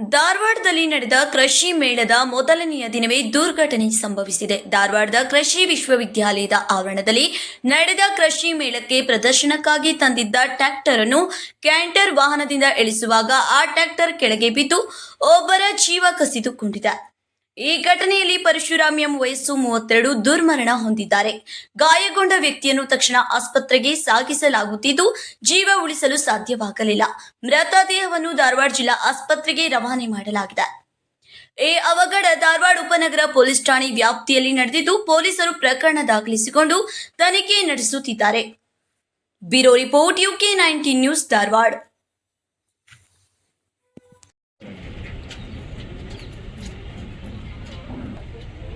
ಧಾರವಾಡದಲ್ಲಿ ನಡೆದ ಕೃಷಿ ಮೇಳದ ಮೊದಲನೆಯ ದಿನವೇ ದುರ್ಘಟನೆ ಸಂಭವಿಸಿದೆ. ಧಾರವಾಡದ ಕೃಷಿ ವಿಶ್ವವಿದ್ಯಾಲಯದ ಆವರಣದಲ್ಲಿ ನಡೆದ ಕೃಷಿ ಮೇಳಕ್ಕೆ ಪ್ರದರ್ಶನಕ್ಕಾಗಿ ತಂದಿದ್ದ ಟ್ರ್ಯಾಕ್ಟರ್ ಅನ್ನು ಕ್ಯಾಂಟರ್ ವಾಹನದಿಂದ ಇಳಿಸುವಾಗ ಆ ಟ್ರ್ಯಾಕ್ಟರ್ ಕೆಳಗೆ ಬಿದ್ದು ಒಬ್ಬರ ಜೀವ ಕಸಿದುಕೊಂಡಿದೆ. ಈ ಘಟನೆಯಲ್ಲಿ ಪರಶುರಾಮ್ ಎಂ ವಯಸ್ಸು ಮೂವತ್ತೆರಡು ದುರ್ಮರಣ ಹೊಂದಿದ್ದಾರೆ. ಗಾಯಗೊಂಡ ವ್ಯಕ್ತಿಯನ್ನು ತಕ್ಷಣ ಆಸ್ಪತ್ರೆಗೆ ಸಾಗಿಸಲಾಗುತ್ತಿದ್ದು, ಜೀವ ಉಳಿಸಲು ಸಾಧ್ಯವಾಗಲಿಲ್ಲ. ಮೃತ ದೇಹವನ್ನು ಧಾರವಾಡ ಜಿಲ್ಲಾ ಆಸ್ಪತ್ರೆಗೆ ರವಾನೆ ಮಾಡಲಾಗಿದೆ. ಈ ಅವಘಡ ಧಾರವಾಡ ಉಪನಗರ ಪೊಲೀಸ್ ಠಾಣೆ ವ್ಯಾಪ್ತಿಯಲ್ಲಿ ನಡೆದಿದ್ದು, ಪೊಲೀಸರು ಪ್ರಕರಣ ದಾಖಲಿಸಿಕೊಂಡು ತನಿಖೆ ನಡೆಸುತ್ತಿದ್ದಾರೆ. Bureau report UK nineteen news Dharwad.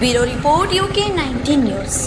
Bureau report UK 19 news.